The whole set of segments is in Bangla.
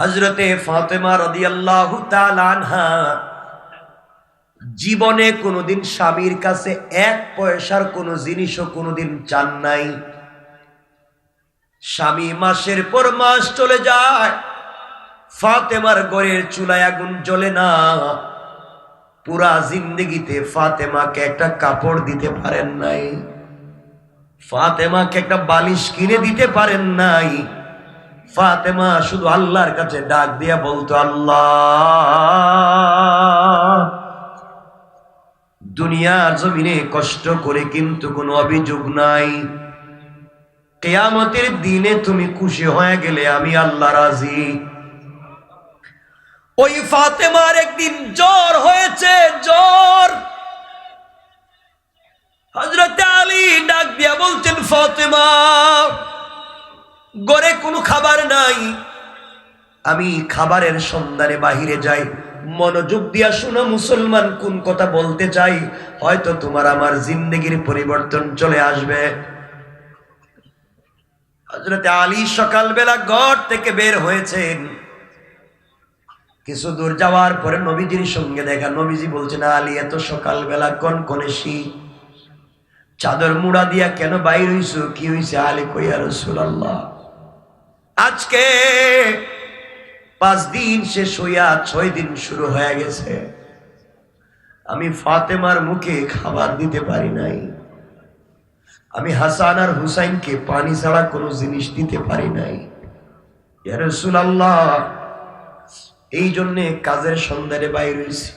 হজরতে ফাতেমা তাআলা আনহা জীবনে কোনোদিন স্বামীর কাছে এক পয়সার কোনো জিনিসও কোনোদিন চান নাই। স্বামী মাসের পর মাস চলে যায়, ফাতেমার গড়ের চুলায় আগুন জ্বলে না। পুরা জিন্দগিতে ফাতেমাকে একটা কাপড় দিতে পারেন নাই। ফাতেমাকে একটা বালিশ কিনে দিতে পারেন নাই। ফাতেমা শুধু আল্লাহর কাছে ডাক দিয়া বলতো, আল্লাহ, দুনিয়ার জমিনে কষ্ট করে কিন্তু কোনো অভিযোগ নাই। কেয়ামতের দিনে তুমি খুশি হয়ে গেলে আমি আল্লাহ রাজি। ওই ফাতেমার একদিন জ্বর হয়েছে, জ্বর। হজরত আলী ডাক দিয়া বলছেন, ফাতেমা গড়ে কোনো খাবার নাই। আমি খাবারের সন্ধানে বাহিরে যাই। মনোযোগ দিয়া শোনো, মুসলমান কোন কথা বলতে চাই? হয়তো তোমার আমার জিন্দগির পরিবর্তন চলে আসবে। হজরত আলী সকালবেলা ঘর থেকে বের হয়েছেন। কিছু দূর যাওয়ার পরে নবীজির সঙ্গে দেখা। নবীজি বলছেন, আলী, এত সকালবেলা কোন কোনে শীত চাদর মুড়া দিয়া কেন বাইর হইছ? কি হইছে? আলী কইয়া রসুল্লাহ আজকে পাঁচ দিন শেষ হইয়া ছয় দিন শুরু হয়ে গেছে। আমি ফাতেমার মুখে খাবার দিতে পারি নাই। আমি হাসান আর হুসাইনকে পানি ছাড়া কোনো জিনিস দিতে পারি নাই। রাসূলুল্লাহ, এই জন্যে কাজের সন্ধানে বাইর হইছি।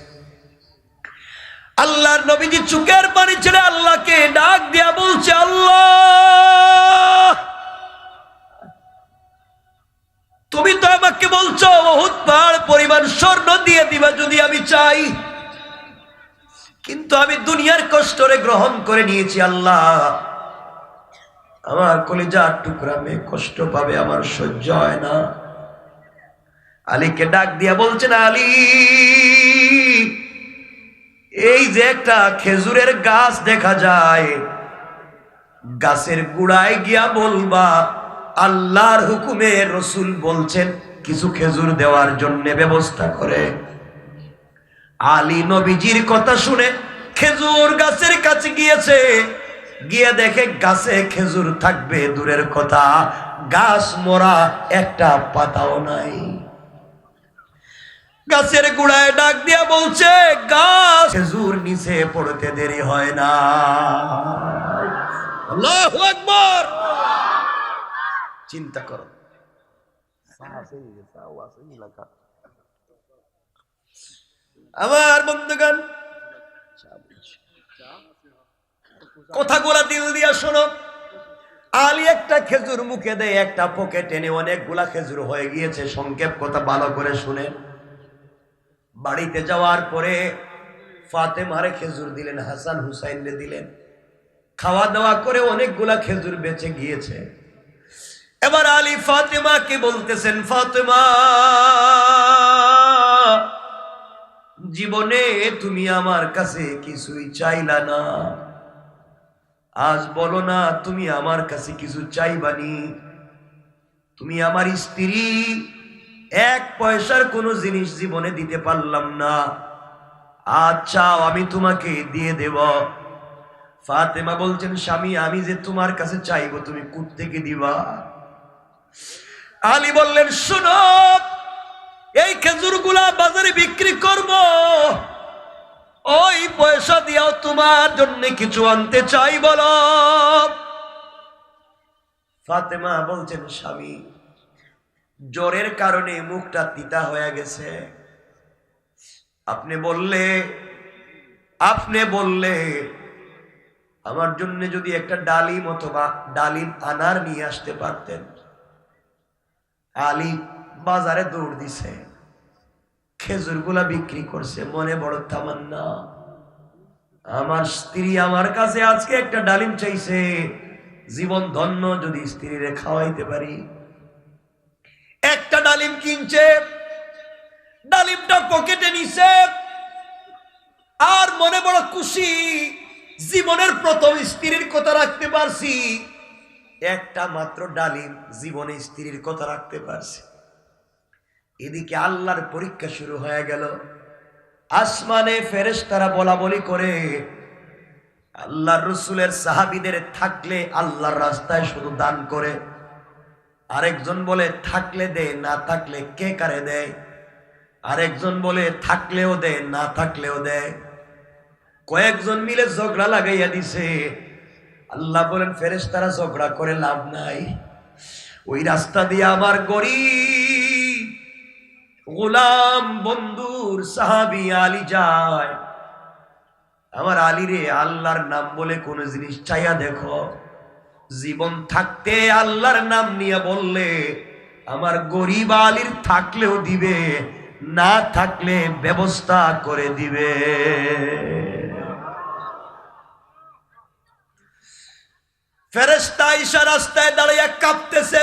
আল্লাহর নবীজি চুকের পানি ছেড়ে আল্লাহকে ডাক দিয়া বলছে, আল্লাহ! তুমি তো আমাকে বলছো বহুত পাহাড় পরিমাণ স্বর্ণ দিয়ে দিবা যদি আমি চাই। কিন্তু আমি দুনিয়ার কষ্টরে গ্রহণ করে নিয়েছি, আল্লাহ। আমার কলিজার টুকরা মেয়ে কষ্ট পাবে, আমার সহ্য হয় না। আলীকে ডাক দিয়া বলছেন, আলী, এই যে একটা খেজুরের গাছ দেখা যায়, গাছের গুড়ায় গিয়া বলবা আল্লাহর হুকুমে রসুল বলছেন, কিছু খেজুর দেওয়ার জন্য ব্যবস্থা করে। আলী নবীজির কথা শুনে খেজুর গাছের কাছে গিয়েছে। গিয়ে দেখে গাছে খেজুর থাকবে, দূরের কথা। গাছ মরা একটা পাতাও নাই। গাছের গুড়ায় ডাক দিয়া বলছে, গাছ, খেজুর নিচে পড়তে দেরি হয় না। চিন্তা করো। আমার বন্ধুগান কথাগুলা দিল দিয়া শোনো। আলী একটা খেজুর মুখে দেয়, একটা পকেট এনে অনেকগুলা খেজুর হয়ে গিয়েছে, সংক্ষেপ কথা ভালো করে শুনে। বাড়িতে যাওয়ার পরে ফাতেমারে খেজুর দিলেন, হাসান হুসাইনরে দিলেন। খাওয়া দাওয়া করে অনেকগুলা খেজুর বেঁচে গিয়েছে। এবার আলী ফাতেমাকে বলতেছেন, ফাতেমা, জীবনে তুমি আমার কাছে কিছুই চাইলা না। আজ বলো না, তুমি আমার কাছে কিছু চাইবানি তুমি আমার স্ত্রী, এক পয়সার কোনো জিনিস জীবনে দিতে পারলাম না। আচ্ছা আমি তোমাকে দিয়ে দেব। ফাতেমা বলছেন, স্বামী, আমি যে তোমার কাছে চাইব, তুমি থেকে দিবা? আলী বললেন, শোনো, এই খেজুরগুলা বাজারে বিক্রি করব। ওই পয়সা দিয়াও তোমার জন্য কিছু আনতে চাই বলো। ফাতেমা বলছেন, স্বামী, জ্বরের কারণে মুখটা তিতা হয়ে গেছে। আপনি বললে আপনি বললে আমার জন্য যদি একটা ডালিম অথবা ডালিম আনার নিয়ে আসতে পারতেন। আলী বাজারে দৌড় দিছে। খেজুরগুলা বিক্রি করছে, মনে বড় তামান্না। আমার স্ত্রী আমার কাছে আজকে একটা ডালিম চাইছে। জীবন ধন্য যদি স্ত্রীরে খাওয়াইতে পারি। একটা ডালিম কিনছে, ডালিমটা পকেটে নিছে। আর মনে বড় খুশি, জীবনের প্রথম স্ত্রীর কথা রাখতে পারছি। একটা মাত্র ডালিম জীবনে স্ত্রীর কথা রাখতে পারছি। এদিকে আল্লাহর পরীক্ষা শুরু হয়ে গেল। আসমানে ফেরেশতারা বলা বলি করে, আল্লাহর রসুলের সাহাবিদের থাকলে আল্লাহর রাস্তায় শুধু দান করে। আরেকজন বলে, থাকলে দে, না থাকলে কে কারে দেয়? আরেকজন বলে, থাকলেও দে, না থাকলেও দেয় কয়েকজন মিলে ঝগড়া লাগাইয়া দিছে। আল্লাহ বলেন, ফেরেশতারা ঝগড়া করে লাভ নাই। ওই রাস্তা দিয়ে আমার গরিব গোলাম বন্ধুর সাহাবি আলী যায়। আমার আলী রে, আল্লাহর নাম বলে কোন জিনিস চাইয়া দেখো। জীবন থাকতে আল্লাহর নাম নিয়ে বললে, আমার গরিব আলীর থাকলেও দিবে, না থাকলে ব্যবস্থা করে দিবে। ফেরেস্তা ঈশা রাস্তায় দাঁড়িয়ে কাঁপতেছে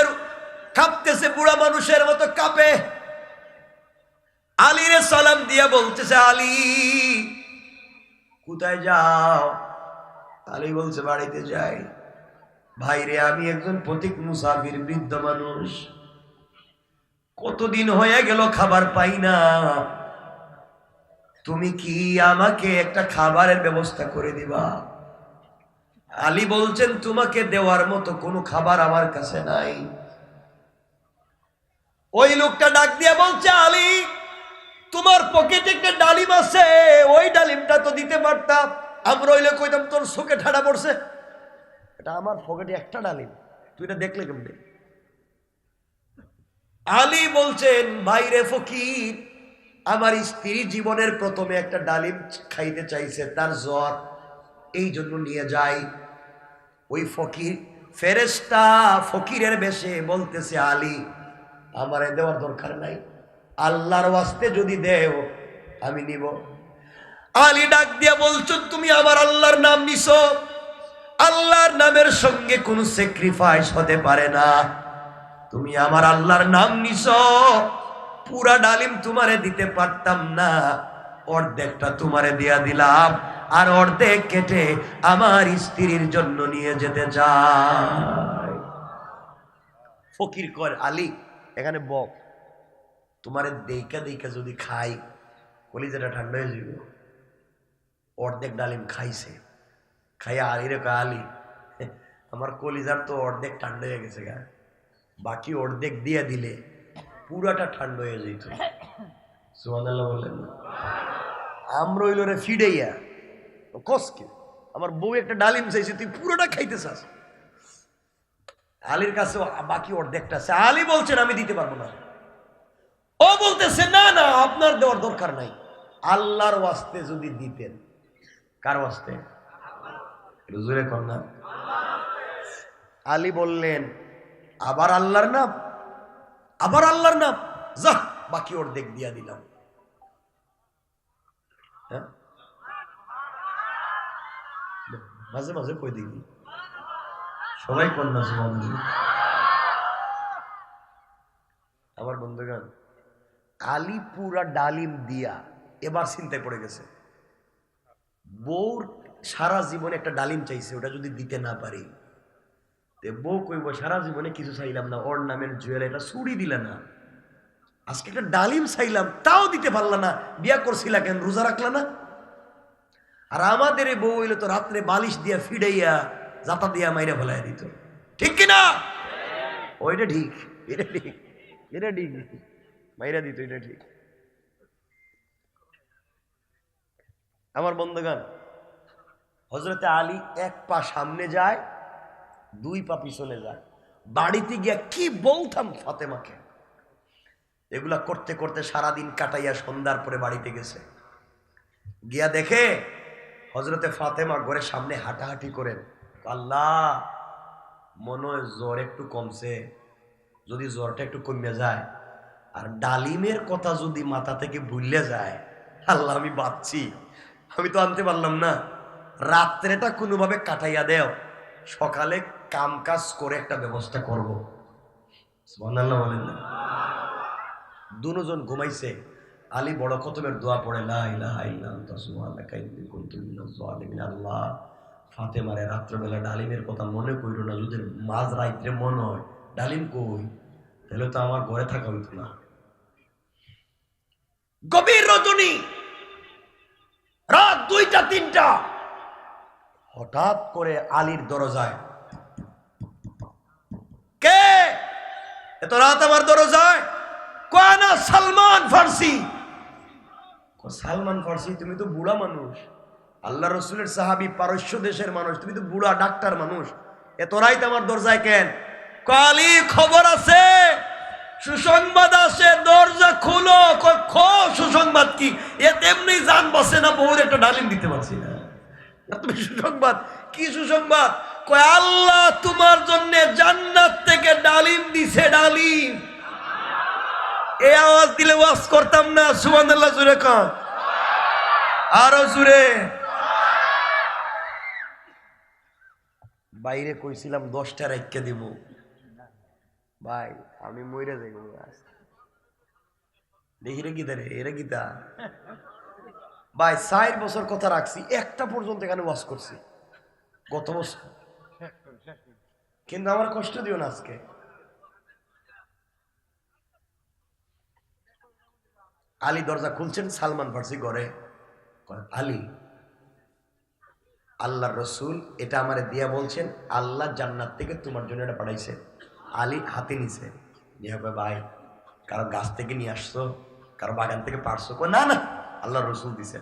কাঁপতেছে, বুড়া মানুষের মতো কাঁপে। আলীরে সালাম দিয়া বলতেছে, আলী, কোথায় যাও? আলী বলছে, বাড়িতে যাই। ভাইরে, আমি একজন পথিক মুসাফির, বৃদ্ধ মানুষ। কতদিন হয়ে গেল খাবার পাই না। তুমি কি আমাকে একটা খাবারের ব্যবস্থা করে দিবা? আলী বলছেন, তোমাকে দেওয়ার মতো কোনো খাবার আমার কাছে নাই। ওই লোকটা ডাক দিয়ে বলছে, আলী, তোমার পকেটে একটা ডালিম আছে, ওই ডালিমটা তো দিতে পারতাম। আমরা হইলে কইতাম, তোর চোখে ঠাডা পড়ছে। এটা আমার পকেটে একটা ডালিম। তুই এটা দেখলে কেমনে? আলী বলছেন ভাইরে ফকির, আমার স্ত্রী জীবনের প্রথমে একটা ডালিম খাইতে চাইছে, তার জ্বর, এই জন্য নিয়ে যাই। ওই ফকির ফেরেস্তা ফকিরের বেশে বলতেছে, আলী, আমারে দেওয়ার দরকার নাই। আল্লাহর ওয়াস্তে যদি দেও, আমি নিব। আলী ডাক দিয়া বলছো, তুমি আমার আল্লাহর নাম নিছো? আল্লাহর নামের সঙ্গে কোনো স্যাক্রিফাইস হতে পারে না। তুমি আমার আল্লাহর নাম নিছো। পুরা ডালিম তোমারে দিতে পারতাম না। অর্ধেকটা তোমারে দিয়া দিলাম। আর অর্ধেক কেটে আমার স্ত্রীর জন্য নিয়ে যেতে চাই ফকির কর, আলী, এখানে বক। তোমারে দেইকা দেইকা যদি খাই, কলিজাটা ঠান্ডা হয়ে যাবে অর্ধেক ডালিম খাইছে। খাইয়া আলিরে কয়, আলি, আমার কলিজার তো অর্ধেক ঠান্ডা হয়ে গেছে গা। বাকি অর্ধেক দিয়ে দিলে পুরাটা ঠান্ডা হয়ে যেত সুমানাল্লাহ বললেন আমরা রে ফিডাইয়া। কসকে। আমার বউ একটা ডালিম চাইছে, তুই পুরোটা খাইতে চাস আলীর কাছে বাকি অর্ধেকটা আছে। আলী বলছেন, আমি দিতে পারব না। ও বলতেছে, না না, আপনার দেওয়ার দরকার নাই। আল্লাহর ওয়াস্তে যদি দিতেন। কার ওয়াস্তে? জোরে কর না। আলী বললেন, আবার আল্লাহর নাম, আবার আল্লাহর নাম। যা বাকি অর্ধেক দিয়া দিলাম। মাঝে মাঝে কই দেখি। সবাই কন্যা সুমান আমার বন্ধুগণ আলী পুরা ডালিম দিয়া এবার চিন্তায় পড়ে গেছে। বউর সারা জীবনে একটা ডালিম চাইছে, ওটা যদি দিতে না পারি। বউ কইব, সারা জীবনে কিছু চাইলাম না, ওর নামের জুয়েল, এটা চুরি দিলে না। আজকে একটা ডালিম চাইলাম, তাও দিতে পারলা না। বিয়া করছিলা কেন, রোজা রাখলা না? আর আমাদের বউ হইলে তো রাত্রে বালিশ দিয়া ফিডাইয়া, জাতা দিয়া মাইরা ফেলাই দিত। ঠিক কিনা? ওইটা ঠিক, এটা ঠিক এটা ঠিক। মাইরা দিত, এটা ঠিক। আমার বন্ধুগান হজরতে আলী এক পা সামনে যায়, দুই পা পিছনে যায়। বাড়িতে গিয়া কি বলতাম ফাতেমাকে? এগুলা করতে করতে সারাদিন কাটাইয়া সন্ধ্যার পরে বাড়িতে গেছে। গিয়া দেখে হজরতে ফাতেমা ঘরের সামনে হাঁটাহাঁটি করেন। আল্লাহ, মনে হয় জ্বর একটু কমছে। যদি জ্বরটা একটু কমে যায়, আর ডালিমের কথা যদি মাথা থেকে ভুললে যায়, আল্লাহ আমি বাঁচছি। আমি তো আনতে পারলাম না। রাত্রেটা কোনোভাবে কাটাইয়া দেও। সকালে কাম কাজ করে একটা ব্যবস্থা করব। বলেন না। দুজন ঘুমাইছে। আলী বড় খতমের দোয়া পড়ে আল্লাহ ফাতেমারে রাত্রবেলা ডালিমের কথা মনে কইরো না, যদি মাঝ রাত্রে মনে হয়, ডালিম কই? তাহলে তো আমার ঘরে থাকা হইতো না। গভীর রজনী, রাত দুইটা, তিনটা, হঠাৎ করে আলীর দরজায়, কে? এত রাত আমার দরজায়? কয়না সালমান ফার্সি। সালমান ফার্সি, তুমি তো বুড়া মানুষ। আল্লাহ রসুলের সাহাবি পারস্য দেশের মানুষ, তুমি তো বুড়া ডাক্তার মানুষ। এত রাইত আমার দরজায় কেন? কালি খবর আছে, সুসংবাদ আছে, দরজা খুলো সুসংবাদ কি? এ তেমনি জান বসে না, বউর একটা ডালিম দিতে পারছি না। তুমি সুসংবাদ, কি সুসংবাদ? কয়, আল্লাহ তোমার জন্য জান্নাত থেকে ডালিম দিছে, ডালিম। এই আওয়াজ দিলে ওয়াজ করতাম না, সুবহানাল্লাহ জুড়ে কন। আরও জুড়ে বাইরে কইছিলাম, দশটা রাইখা দিব। ভাই, আমি মইরা যাই। দেখি রে গীতা রে এরা গীতা। ভাই, চার বছর কথা রাখছি, একটা পর্যন্ত এখানে ওয়াজ করছি। গত বছর। কিন্তু আমার কষ্ট দিও না আজকে। আলী দরজা খুলছেন সালমান ফার্সি ঘরে। আলী আল্লাহর রসুল এটা আমারে দিয়া বলছেন আল্লাহ জান্নাত থেকে তোমার জন্য এটা পাঠাইছে। আলী হাতে নিছে। নিয়ে হবে ভাই কারও গাছ থেকে নিয়ে আসছো কারও বাগান থেকে পারছ? কয়, না না আল্লাহর রসুল দিছে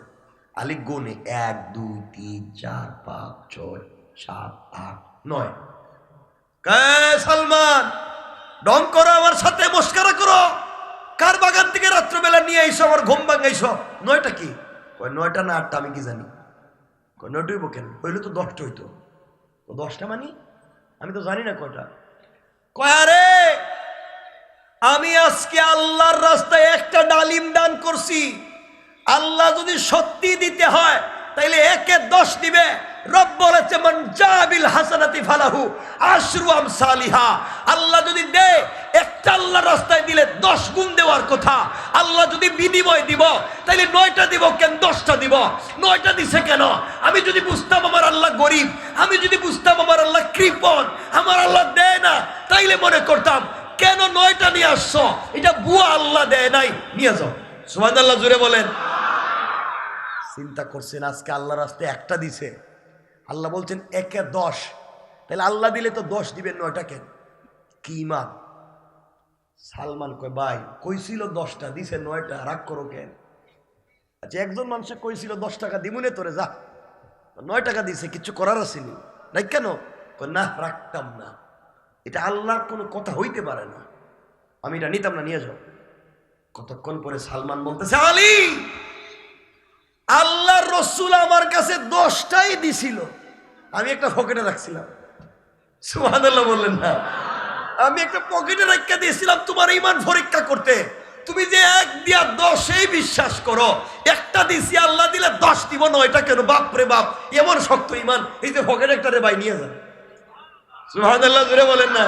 আলী গুনে এক দুই তিন চার পাঁচ ছয় সাত আট নয়। কে সালমান ডং করো আমার সাথে মস্কারা করো। কার বাগান থেকে রাত্রবেলা নিয়ে আইসো, আমার ঘুম ভাঙাইছো নয়টা কি? কয়, নয়টা না আটটা, আমি কি জানি? কয়, নয়টা হইব কেন? হইলে তো দশটা হইতো। দশটা মানি? আমি তো জানি না কয়টা। কয়, আরে, আমি আজকে আল্লাহর রাস্তায় একটা ডালিম দান করছি। আল্লাহ যদি সত্যি দিতে হয়, তাইলে একে দশ দিবে। রব বলেছে, মান হাসানাতি ফালাহু আশরু আমসালিহা। আল্লাহ যদি দে একটা আল্লাহ রাস্তায় দিলে দশ গুণ দেওয়ার কথা। আল্লাহ যদি বিনিময় দিব, তাইলে নয়টা দিব কেন? দশটা দিব। নয়টা দিছে কেন? আমি যদি বুঝতাম আমার আল্লাহ গরিব, আমি যদি বুঝতাম আমার আল্লাহ কৃপণ, আমার আল্লাহ দেয় না, তাইলে মনে করতাম, কেন নয়টা নিয়ে আসছো? এটা বুয়া আল্লাহ দেয় নাই, নিয়ে যাও। সুমান আল্লাহ জুড়ে বলেন। চিন্তা করছেন আজকে আল্লাহ রাস্তায় একটা দিছে। আল্লাহ বলছেন, একে দশ। তাহলে আল্লাহ দিলে তো দশ দিবেন, নয়টা কেন? কি ইমান? সালমান কয়, ভাই, কইছিল দশটা, দিছে নয়টা, রাগ করো কেন? আচ্ছা একজন মানুষে কইছিল, দশ টাকা দিমুনে তোরে, যা। নয় টাকা দিছে, কিছু করার আসেনি নাই কেন? না, রাখতাম না। এটা আল্লাহর কোনো কথা হইতে পারে না। আমি এটা নিতাম না, নিয়ে যাও। কতক্ষণ পরে সালমান বলতেছে, আলী আল্লাহর রসুল আমার কাছে দশটাই দিছিল। আমি একটা পকেটে রাখছিলাম। সুবহানাল্লাহ বললেন, না। আমি একটা পকেটে রাখা দিয়েছিলাম তোমার ইমান পরীক্ষা করতে। তুমি যে এক দিয়া দশেই বিশ্বাস করো, একটা দিছি আল্লাহ দিলে দশ দিব নয়টা কেন? বাপ রে বাপ, এমন শক্ত ইমান এই যে পকেটে একটা রে ভাই নিয়ে যান। সুবহানাল্লাহ জুড়ে বলেন না।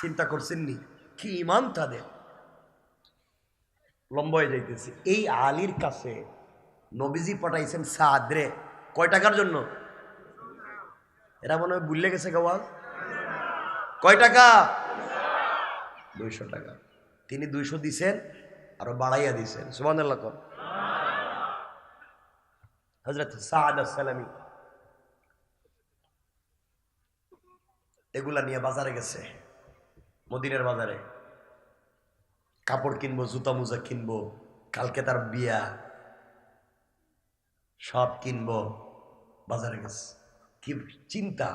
চিন্তা করছেন নি? কি ইমান তাদের? লম্বা হয়ে যাইতেছে। এই আলীর কাছে নবীজি পাঠাইছেন সাদরে। কয় টাকার জন্য? এরা মনে হয় বুঝলে গেছে গাওয়াজ কয় টাকা? দুইশো টাকা। তিনি দুইশো দিছেন, আরও বাড়াইয়া দিছেন। সুমান হজরত সাদ সালামি এগুলা নিয়ে বাজারে গেছে, মদিনের বাজারে। কাপড় কিনবো, জুতা মুজা কিনবো, কালকে তার বিয়া, সব কিনবো, বাজারে গেছে। কি চিন্তা?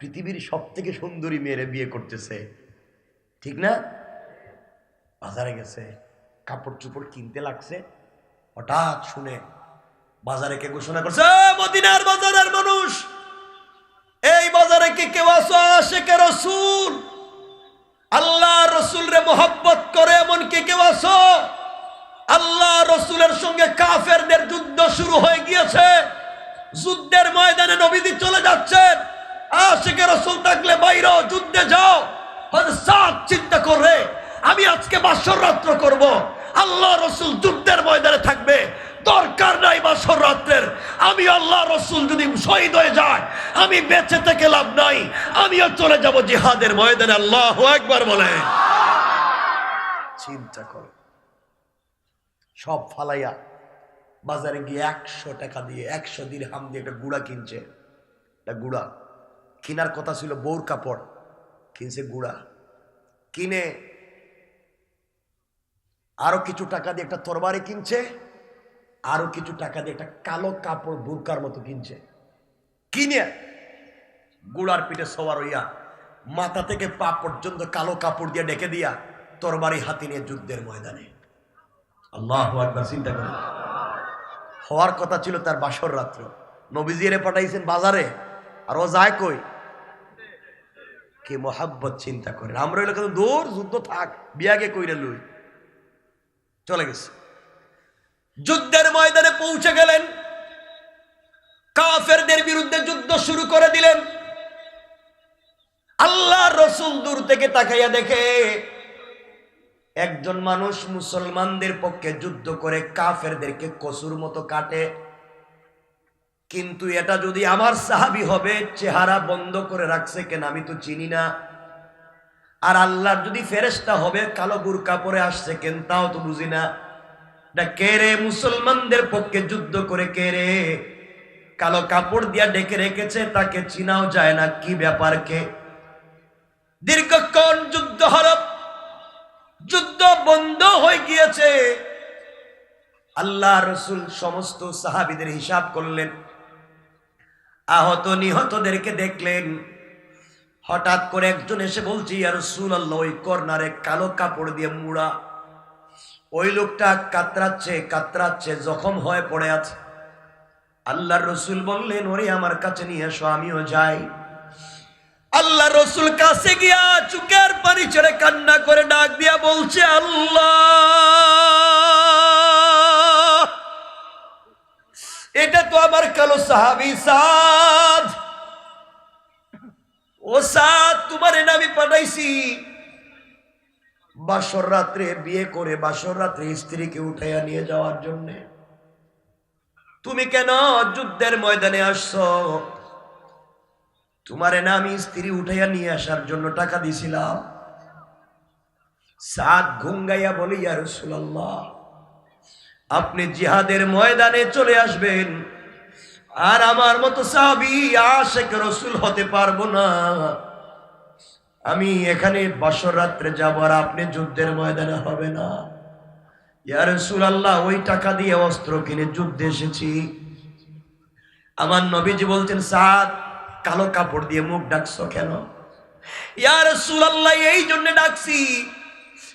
পৃথিবীর সব থেকে সুন্দরী মেয়েরে বিয়ে করতেছে। ঠিক না? বাজারে গেছে কাপড় চোপড় কিনতে লাগছে। হঠাৎ শুনে বাজারে কে ঘোষণা করছে "এ, মদিনার বাজারের মানুষ! এই বাজারে কি কেউ আসো আশেকে রসুল? আল্লাহ রসুল রে মোহব্বত করে এমন কে কেউ আসো আল্লাহ রসুলের সঙ্গে কাফেরদের যুদ্ধ শুরু হয়ে গিয়েছে। যুদ্ধের ময়দানে নবীদি চলে যাচ্ছেন। আশেকে রসুল থাকলে বাইরে, যুদ্ধে যাও। সাত চিন্তা করে আমি আজকে বাসর রাত্র করব। আল্লাহ রসুল যুদ্ধের ময়দানে থাকবে। দরকার নাই বাসর রাত্রের। আমি আল্লাহ রসুল যদি শহীদ হয়ে যায়, আমি বেঁচে থেকে লাভ নাই। আমিও চলে যাব জিহাদের ময়দানে। আল্লাহ একবার বলে। চিন্তা করো। সব ফালাইয়া বাজারে গিয়ে একশো টাকা দিয়ে, একশো দিন হাম দিয়ে একটা গুড়া কিনছে। একটা গুড়া। কেনার কথা ছিল বউর কাপড়। কিনছে গুড়া। কিনে আরও কিছু টাকা দিয়ে একটা তরবারি কিনছে, আরও কিছু টাকা দিয়ে একটা কালো কাপড় বুরকার মতো কিনছে। কিনে গুড়ার পিঠে সবার হইয়া মাথা থেকে পা পর্যন্ত কালো কাপড় দিয়ে ডেকে দিয়া তরবারি হাতি নিয়ে যুদ্ধের ময়দানে। আল্লাহ একবার চিন্তা করে হওয়ার কথা ছিল তার বাসর রাত্র। নবীজিরে পাঠাইছেন বাজারে, আর ও যায় কই? কি মোহাব্বত চিন্তা করে। আমরা কিন্তু দূর, যুদ্ধ থাক বিয়াকে কইরে লুই? চলে গেছে। যুদ্ধের ময়দানে পৌঁছে গেলেন। কাফেরদের বিরুদ্ধে যুদ্ধ শুরু করে দিলেন। আল্লাহ রসুল দূর থেকে তাকাইয়া দেখে একজন মানুষ মুসলমানদের পক্ষে যুদ্ধ করে কাফেরদেরকে কসুর মতো কাটে। কিন্তু এটা যদি আমার সাহাবি হবে, চেহারা বন্ধ করে রাখছে কেন আমি তো চিনি না। আর আল্লাহর যদি ফেরেস্তা হবে, কালো বুরকা পরে আসছে কেন তাও তো বুঝি না। কে রে মুসলমানদের পক্ষে যুদ্ধ করে কে রে? কালো কাপড় দিয়া ডেকে রেখেছে, তাকে চিনাও যায় না, কি ব্যাপার কে? দীর্ঘক্ষণ যুদ্ধ হল যুদ্ধ বন্ধ হয়ে গিয়েছে। আল্লাহ রসুল সমস্ত সাহাবিদের হিসাব করলেন। আহত নিহতদেরকে দেখলেন। হঠাৎ করে একজন এসে বলছি আর রসুল আল্লাহ ওই কর্নারে কালো কাপড় দিয়ে মুড়া। ওই লোকটা কাতরাচ্ছে কাতরাচ্ছে, জখম হয়ে পড়ে আছে। আল্লাহ রসুল বললেন, ওরে আমার কাছে নিয়ে এসো, আমিও যাই। আল্লাহ রসুল কাছে গিয়া চুকের পানি ছেড়ে কান্না করে ডাক দিয়া বলছে, আল্লাহ, এটা তো আমার কালো সাহাবি সাদ। ও সাদ, তোমার এনে আমি পাঠাইছি। বাসর রাত্রে বিয়ে করে বাসর রাত্রে স্ত্রীকে উঠাইয়া নিয়ে যাওয়ার জন্য। তুমি কেন যুদ্ধের ময়দানে আসছো? তোমারে না আমি স্ত্রী উঠাইয়া নিয়ে আসার জন্য টাকা দিছিলাম। সাত ঘুঙ্গাইয়া বলি আর রসুল্লাহ আপনি জিহাদের ময়দানে চলে আসবেন। আর আমার মতো সাহাবি আশেক রসুল হতে পারব না। আমি এখানে বছর রাত্রে যাব আর আপনি যুদ্ধের ময়দানে হবে না। ইয়ার আল্লাহ ওই টাকা দিয়ে অস্ত্র কিনে যুদ্ধে এসেছি। আমার নবীজি বলছেন সাদ কালো কাপড় দিয়ে মুখ ডাকছো কেন? ইয়ার আল্লাহ এই জন্য ডাকছি।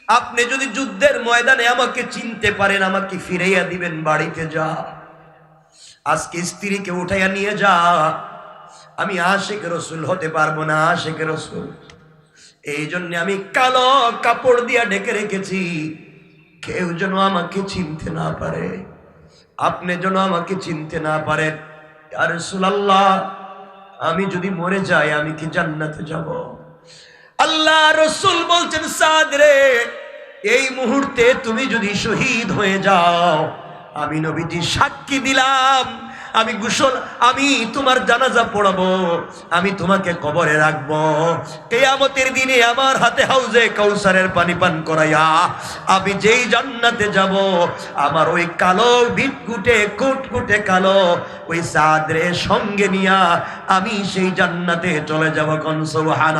আপনি যদি যুদ্ধের ময়দানে আমাকে চিনতে পারেন, আমাকে ফিরাইয়া দিবেন, বাড়িতে যা। আজকে স্ত্রীকে উঠাইয়া নিয়ে যা। আমি আশেখ রসুল হতে পারব না আশেখ রসুল। এই জন্য আমি কালো কাপড় দিয়া ঢেকে রেখেছি। কেউ যেন আমাকে চিনতে না পারে। আপনি যেন আমাকে চিনতে না পারেন। আর সুলাল্লাহ আমি যদি মরে যাই, আমি কি জান্নাতে যাব? আল্লাহ রসুল বলছেন, সাদ রে, এই মুহূর্তে তুমি যদি শহীদ হয়ে যাও, আমি নবীজি সাক্ষী দিলাম। আমি গুসল, আমি তোমার জানাজা পড়াবো, আমি তোমাকে কবরে রাখব। কেয়ামতের দিনে আমার হাতে হাউজে কৌসারের পানি পান করাইয়া আমি যেই জান্নাতে যাব, আমার ওই কালো বিটকুটে কুটকুটে কালো ওই সাদরে সঙ্গে নিয়া আমি সেই জান্নাতে চলে যাব কোন সুবহান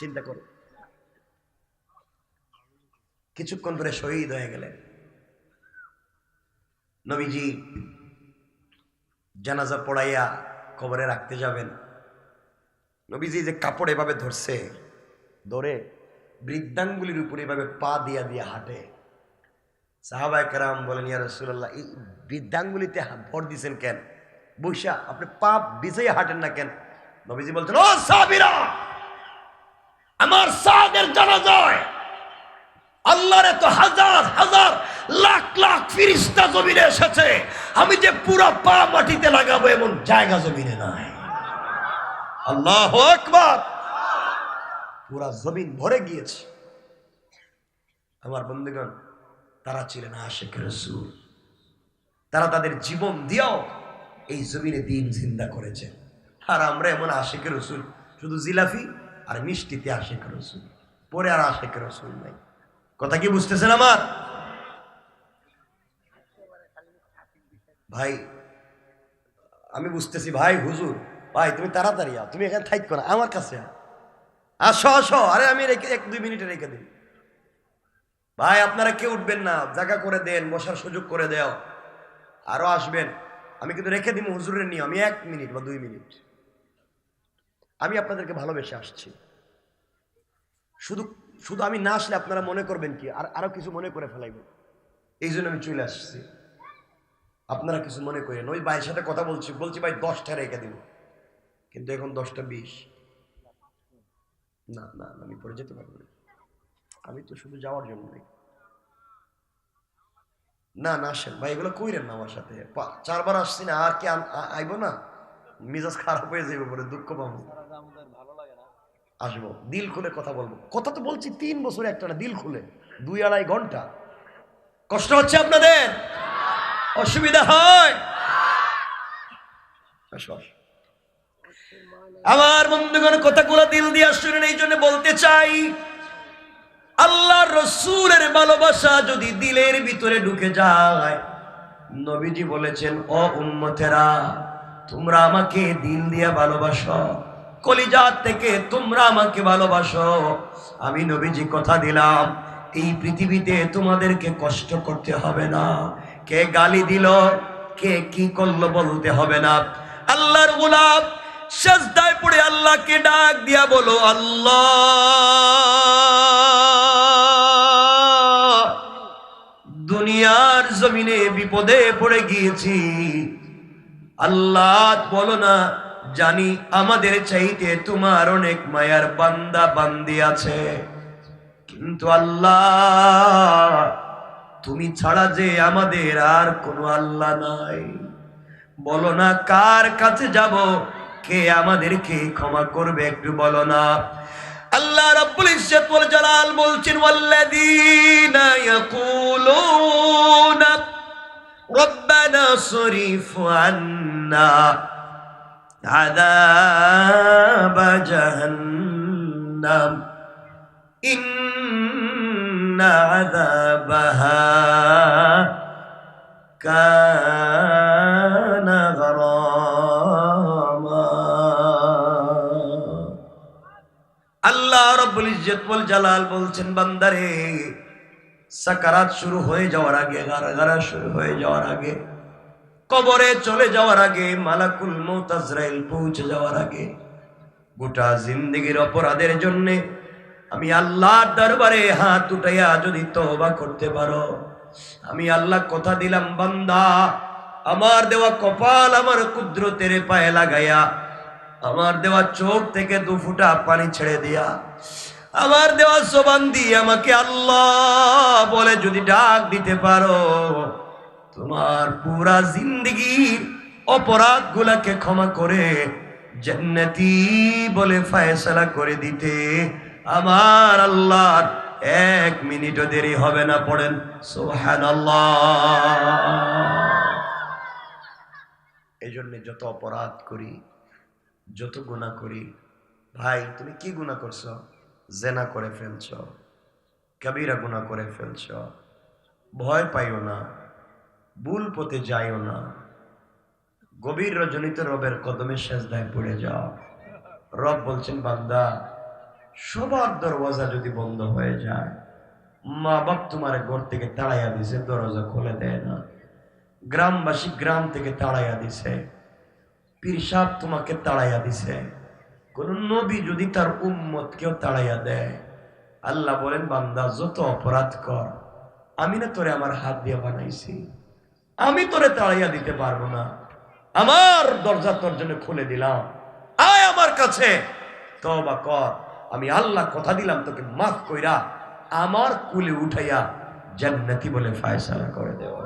চিন্তা করো। কিছুক্ষণ পরে শহীদ হয়ে গেলেন। নবীজি জানাজা পড়াইয়া কবরে রাখতে যাবেন। নবীজি যে কাপড় এভাবে ধরছে, ধরে বৃদ্ধাঙ্গুলির উপরে এভাবে পা দিয়া দিয়া হাঁটে। সাহাবায় কারাম বলেন, ইয়া রসুল্লাহ এই বৃদ্ধাঙ্গুলিতে ভর দিছেন কেন? বৈশা, আপনি পা বিছাইয়া হাঁটেন না কেন? নবীজি বলছেন, ও সাবিরা আমার সাদের জানা যায় আল্লাহর এত হাজার হাজার লাখ লাখ ফিরিস্তা জমিনে এসেছে। আমি যে পুরো পা মাটিতে লাগাবো এমন জায়গা জমিনে নাই। আল্লাহ আকবার। পুরা জমিন ভরে গিয়েছে। আমার বন্ধুগণ, তারা ছিলেন আশেখ রসুল। তারা তাদের জীবন দিয়েও এই জমিনে দিন জিন্দা করেছে। আর আমরা এমন আশেখ রসুল, শুধু জিলাফি আর মিষ্টিতে আশেখ রসুল। পরে আর আশেখ রসুল নাই। কথা কি বুঝতেছেন আমার? ভাই, আমি বুঝতেছি, ভাই, হুজুর, ভাই, তুমি তাড়াতাড়ি আও, তুমি এখানে থাইক না, আমার কাছে। আসো আসো, আরে আমি রেখে, এক, দুই মিনিটে রেখে দিই। ভাই, আপনারা কেউ উঠবেন না, জায়গা করে দেন, বসার সুযোগ করে দেও। আরও আসবেন, আমি কিন্তু রেখে দিব হুজুরের নিয়ে আমি এক মিনিট বা দুই মিনিট। আমি আপনাদেরকে ভালোবেসে আসছি। শুধু শুধু আমি না আসলে আপনারা মনে করবেন কি, আর আরও কিছু মনে করে ফেলাইবেন এই জন্য আমি চলে আসছি। আপনারা কিছু মনে করেন, ওই ভাইয়ের সাথে কথা বলছি বলছি ভাই দশটা রেখে দিব। কিন্তু এখন দশটা বিশ। না না আমি পরে যেতে পারব না। আমি তো শুধু যাওয়ার জন্য নাই না না, আসেন। ভাই, এগুলো কইরেন না আমার সাথে। চারবার আসছি না, আর কি আইবো না? মিজাজ খারাপ হয়ে যাবে পরে, দুঃখ পাবো। আসব। দিল খুলে কথা বলব। কথা তো বলছি তিন বছর একটা না, দিল খুলে। দুই আড়াই ঘণ্টা। কষ্ট হচ্ছে আপনাদের? অসুবিধা হয়। আমার বন্ধুগণ, কথাগুলো দিল দিয়ে শুনেন, এই জন্য বলতে চাই, আল্লাহ রসুলের ভালোবাসা যদি দিলের ভিতরে ঢুকে যায়, নবীজি বলেছেন, ও উম্মতেরা, তোমরা আমাকে দিল দিয়ে ভালোবাসো কলিজাত থেকে তোমরা আমাকে ভালোবাসো আমি নবীজি কথা দিলাম, এই পৃথিবীতে তোমাদেরকে কষ্ট করতে হবে না কে গালি দিল, কে কি করল বলতে হবে না। আল্লাহর গোলাপ, সেজদায় পড়ে আল্লাহকে ডাক দিয়া বলো, আল্লাহ, দুনিয়ার জমিনে বিপদে পড়ে গিয়েছি। আল্লাহ, বলো না, জানি আমাদের চাইতে তোমার অনেক মায়ার বান্দা বান্দি আছে। কিন্তু আল্লাহ তুমি ছাড়া যে আমাদের আর কোনো আল্লাহ নাই। বলো না, কার কাছে যাব? কে আমাদেরকে ক্ষমা করবে একটু বলো না। আল্লাহ রাব্বুল ইজ্জত ওয়াল জালাল বলছেন, ওয়াল্লাযীনা ইয়াকুলুনা, রব্বানা সরিফ আন্না আযাব জাহান্নাম ইন إن عذابها كان غراما আল্লাহ রব্বুল ইজ্জত ওয়াল জালাল বলছেন বান্দারে সাকারাত শুরু হয়ে যাওয়ার আগে গারাগারা শুরু হয়ে যাওয়ার আগে কবরে চলে যাওয়ার আগে মালাকুল মৌত আজরাইল পৌঁছে যাওয়ার আগে গোটা জিন্দেগির অপরাধের জন্যে আমি আল্লাহর দরবারে হাত উঠাইয়া যদি তওবা করতে পারো, আমি আল্লাহ কথা দিলাম, বান্দা, আমার দেওয়া কপাল আমার কুদ্রতের পায়ে লাগাইয়া, আমার দেওয়া চোখ থেকে দু ফুটা পানি ছেড়ে দিয়া, আমার দেওয়া সোবান দিয়ে আমাকে আল্লাহ বলে যদি ডাক দিতে পারো, তোমার পুরা জিন্দগির অপরাধ গুলাকে ক্ষমা করে জান্নাতি বলে ফায়সালা করে দিতে। আমার আল্লাহ এক মিনিটও দেরি হবে না, পড়েন। সোহান এই জন্য যত অপরাধ করি, যত গুণা করি, ভাই, তুমি কি গুণা করছ? জেনা করে ফেলছ, কবিরা গুণা করে ফেলছ, ভয় পাইও না, ভুল পথে যাইও না, গভীর রজনীতে রবের কদমে সেজদায় পড়ে যাও। রব বলছেন, বান্দা সবার দরওয়াজা যদি বন্ধ হয়ে যায় মা বাপ তোমার ঘর থেকে তাড়াইয়া দিছে দরজা খুলে দেয় না। গ্রামবাসী গ্রাম থেকে তাড়াইয়া দিছে। পীর সাহেব তোমাকে তাড়াইয়া দিছে। কোন নবী যদি তার উম্মত কেউ তাড়াইয়া দেয়, আল্লাহ বলেন, বান্দা, যত অপরাধ কর, আমি না তোরে আমার হাত দিয়ে বানাইছি। আমি তোরে তাড়াইয়া দিতে পারব না। আমার দরজা তোর জন্য খুলে দিলাম। আয় আমার কাছে। তবা কর। আমি আল্লাহ কথা দিলাম, তোকে মাফ কইরা আমার কুলে উঠাইয়া জান্নাতি বলে ফায়সালা করে দেওয়া